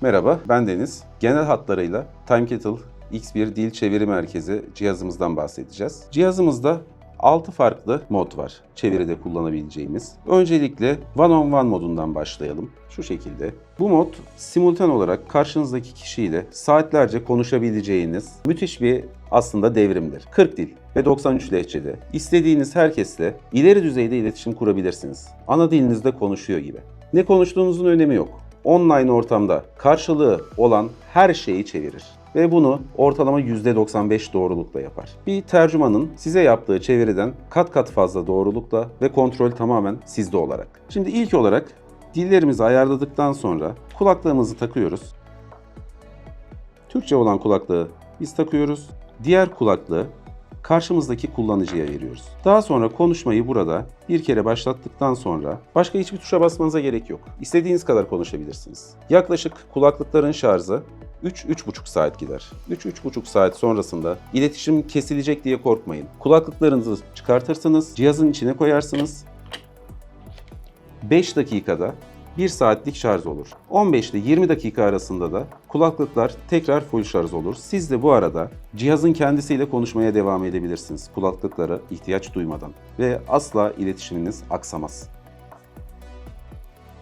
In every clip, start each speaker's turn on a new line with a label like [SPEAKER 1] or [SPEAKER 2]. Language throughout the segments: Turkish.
[SPEAKER 1] Merhaba, ben Deniz. Genel hatlarıyla TimeKettle X1 Dil Çeviri Merkezi cihazımızdan bahsedeceğiz. Cihazımızda 6 farklı mod var çeviride kullanabileceğimiz. Öncelikle One on One modundan başlayalım. Şu şekilde. Bu mod simultan olarak karşınızdaki kişiyle saatlerce konuşabileceğiniz müthiş bir aslında devrimdir. 40 dil ve 93 lehçede istediğiniz herkesle ileri düzeyde iletişim kurabilirsiniz. Ana dilinizde konuşuyor gibi. Ne konuştuğunuzun önemi yok. Online ortamda karşılığı olan her şeyi çevirir ve bunu ortalama %95 doğrulukla yapar. Bir tercümanın size yaptığı çeviriden kat kat fazla doğrulukla ve kontrol tamamen sizde olarak. Şimdi ilk olarak dillerimizi ayarladıktan sonra kulaklığımızı takıyoruz. Türkçe olan kulaklığı biz takıyoruz. Diğer kulaklığı karşımızdaki kullanıcıya veriyoruz. Daha sonra konuşmayı burada bir kere başlattıktan sonra başka hiçbir tuşa basmanıza gerek yok. İstediğiniz kadar konuşabilirsiniz. Yaklaşık kulaklıkların şarjı 3-3,5 saat gider. 3-3,5 saat sonrasında iletişim kesilecek diye korkmayın. Kulaklıklarınızı çıkartırsınız, cihazın içine koyarsınız. 5 dakikada 1 saatlik şarj olur. 15 ile 20 dakika arasında da kulaklıklar tekrar full şarj olur. Siz de bu arada cihazın kendisiyle konuşmaya devam edebilirsiniz kulaklıklara ihtiyaç duymadan ve asla iletişiminiz aksamaz.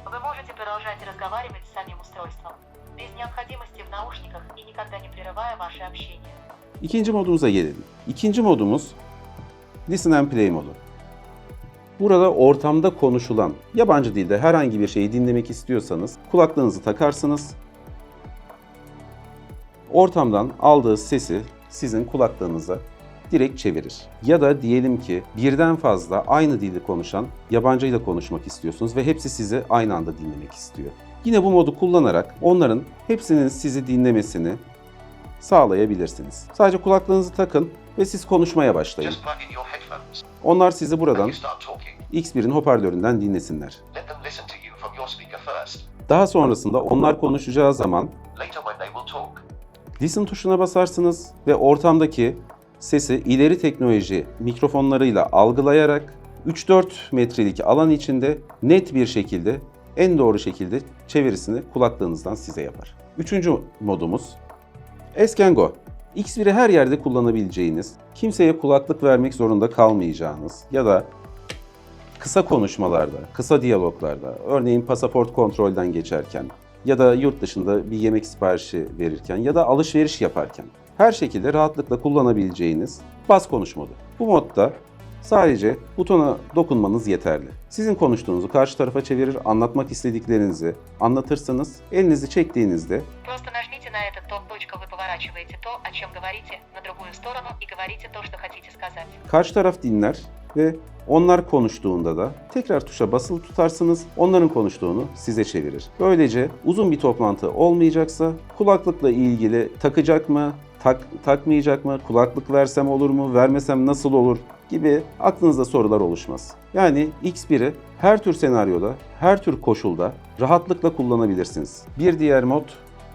[SPEAKER 2] Вы можете продолжать разговаривать с самим устройством, без необходимости в наушниках и никогда не прерывая ваше общение.
[SPEAKER 1] İkinci modumuza gelelim. İkinci modumuz Listen and Play modu. Burada ortamda konuşulan yabancı dilde herhangi bir şeyi dinlemek istiyorsanız kulaklığınızı takarsınız. Ortamdan aldığı sesi sizin kulaklığınıza direkt çevirir. Ya da diyelim ki birden fazla aynı dili konuşan yabancıyla konuşmak istiyorsunuz ve hepsi sizi aynı anda dinlemek istiyor. Yine bu modu kullanarak onların hepsinin sizi dinlemesini sağlayabilirsiniz. Sadece kulaklığınızı takın ve siz konuşmaya başlayın. Onlar sizi buradan
[SPEAKER 3] you start talking.
[SPEAKER 1] X1'in hoparlöründen dinlesinler. Daha sonrasında onlar konuşacağı zaman Listen tuşuna basarsınız ve ortamdaki sesi ileri teknoloji mikrofonlarıyla algılayarak 3-4 metrelik alan içinde net bir şekilde en doğru şekilde çevirisini kulaklığınızdan size yapar. Üçüncü modumuz Eskengo. X1'i her yerde kullanabileceğiniz, kimseye kulaklık vermek zorunda kalmayacağınız ya da kısa konuşmalarda, kısa diyaloglarda, örneğin pasaport kontrolden geçerken ya da yurt dışında bir yemek siparişi verirken ya da alışveriş yaparken her şekilde rahatlıkla kullanabileceğiniz bas konuş modu. Bu modda sadece butona dokunmanız yeterli. Sizin konuştuğunuzu karşı tarafa çevirir, anlatmak istediklerinizi anlatırsınız. Elinizi çektiğinizde
[SPEAKER 2] Просто нажмите на этот топ точка, вы поворачиваете то, о чем говорите, на другую сторону и говорите то, что хотите сказать.
[SPEAKER 1] karşı taraf dinler ve onlar konuştuğunda da tekrar tuşa basılı tutarsınız. Onların konuştuğunu size çevirir. Böylece uzun bir toplantı olmayacaksa kulaklıkla ilgili takacak mı, tak, takmayacak mı, kulaklık versem olur mu, vermesem nasıl olur gibi aklınızda sorular oluşmaz. Yani X1'i her tür senaryoda, her tür koşulda rahatlıkla kullanabilirsiniz. Bir diğer mod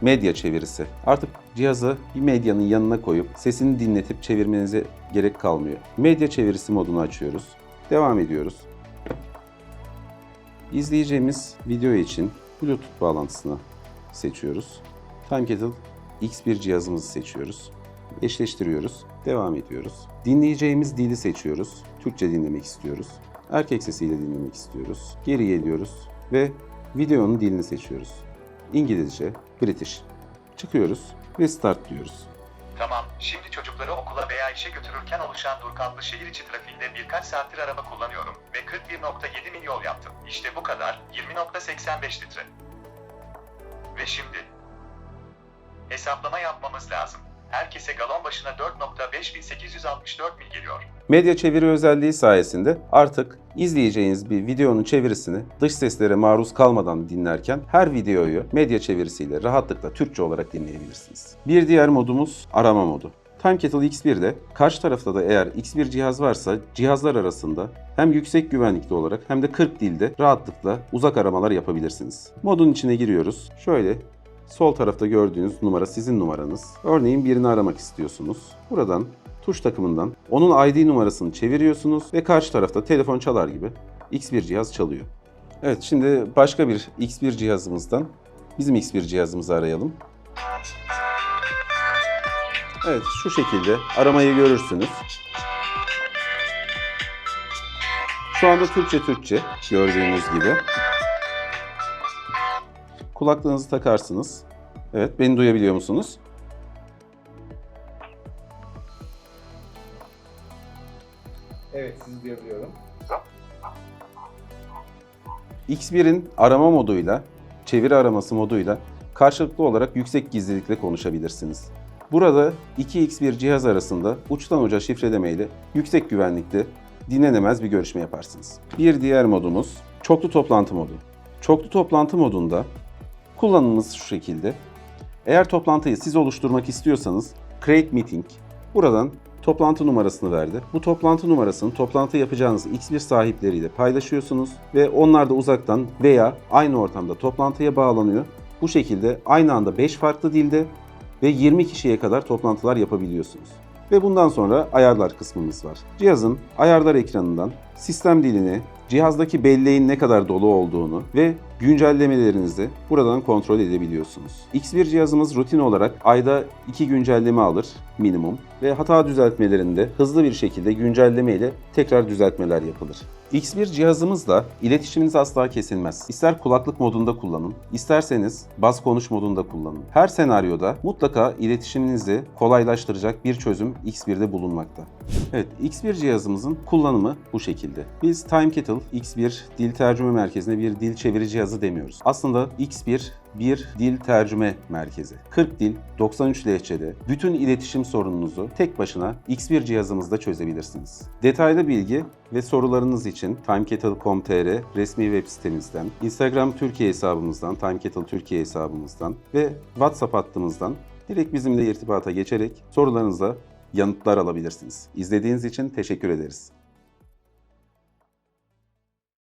[SPEAKER 1] medya çevirisi. Artık cihazı bir medyanın yanına koyup sesini dinletip çevirmenize gerek kalmıyor. Medya çevirisi modunu açıyoruz. Devam ediyoruz. İzleyeceğimiz video için Bluetooth bağlantısını seçiyoruz. TimeKettle X1 cihazımızı seçiyoruz. Eşleştiriyoruz. Devam ediyoruz. Dinleyeceğimiz dili seçiyoruz. Türkçe dinlemek istiyoruz. Erkek sesiyle dinlemek istiyoruz. Geri geliyoruz ve videonun dilini seçiyoruz. İngilizce, British. Çıkıyoruz ve start diyoruz.
[SPEAKER 3] Tamam, şimdi çocukları okula veya işe götürürken oluşan dur kalklı şehir içi trafiğinde birkaç saattir araba kullanıyorum ve 41.7 mil yol yaptım. İşte bu kadar, 20.85 litre. Ve şimdi hesaplama yapmamız lazım. Herkese galon başına 4.5864 mil geliyor.
[SPEAKER 1] Medya çeviri özelliği sayesinde artık izleyeceğiniz bir videonun çevirisini dış seslere maruz kalmadan dinlerken her videoyu medya çevirisiyle rahatlıkla Türkçe olarak dinleyebilirsiniz. Bir diğer modumuz arama modu. TimeKettle X1'de karşı tarafta da eğer X1 cihaz varsa cihazlar arasında hem yüksek güvenlikli olarak hem de 40 dilde rahatlıkla uzak aramalar yapabilirsiniz. Modun içine giriyoruz. Şöyle Sol tarafta gördüğünüz numara sizin numaranız. Örneğin birini aramak istiyorsunuz. Buradan tuş takımından onun ID numarasını çeviriyorsunuz ve karşı tarafta telefon çalar gibi X1 cihaz çalıyor. Evet şimdi başka bir X1 cihazımızdan bizim X1 cihazımızı arayalım. Evet, şu şekilde aramayı görürsünüz. Şu anda Türkçe Türkçe gördüğünüz gibi. Kulaklığınızı takarsınız. Evet, beni duyabiliyor musunuz?
[SPEAKER 4] Evet, sizi duyabiliyorum.
[SPEAKER 1] X1'in arama moduyla, çeviri araması moduyla karşılıklı olarak yüksek gizlilikle konuşabilirsiniz. Burada iki X1 cihaz arasında uçtan uca şifreleme ile yüksek güvenlikte dinlenemez bir görüşme yaparsınız. Bir diğer modumuz çoklu toplantı modu. Çoklu toplantı modunda kullanımımız şu şekilde. Eğer toplantıyı siz oluşturmak istiyorsanız Create Meeting buradan toplantı numarasını verdi. Bu toplantı numarasını toplantı yapacağınız X1 sahipleriyle paylaşıyorsunuz ve onlar da uzaktan veya aynı ortamda toplantıya bağlanıyor. Bu şekilde aynı anda 5 farklı dilde ve 20 kişiye kadar toplantılar yapabiliyorsunuz. Ve bundan sonra ayarlar kısmımız var. Cihazın ayarlar ekranından sistem dilini, cihazdaki belleğin ne kadar dolu olduğunu ve güncellemelerinizi buradan kontrol edebiliyorsunuz. X1 cihazımız rutin olarak ayda 2 güncelleme alır minimum ve hata düzeltmelerinde hızlı bir şekilde güncelleme ile tekrar düzeltmeler yapılır. X1 cihazımızla iletişiminiz asla kesilmez. İster kulaklık modunda kullanın, isterseniz baz konuş modunda kullanın. Her senaryoda mutlaka iletişiminizi kolaylaştıracak bir çözüm X1'de bulunmakta. Evet, X1 cihazımızın kullanımı bu şekilde. Biz TimeKettle X1 dil tercüme merkezine bir dil çeviri cihazı demiyoruz. Aslında X1 bir dil tercüme merkezi. 40 dil, 93 lehçede bütün iletişim sorununuzu tek başına X1 cihazımızda çözebilirsiniz. Detaylı bilgi ve sorularınız için timekettle.com.tr resmi web sitemizden, Instagram Türkiye hesabımızdan, TimeKettle Türkiye hesabımızdan ve WhatsApp hattımızdan direkt bizimle irtibata geçerek sorularınıza yanıtlar alabilirsiniz. İzlediğiniz için teşekkür ederiz.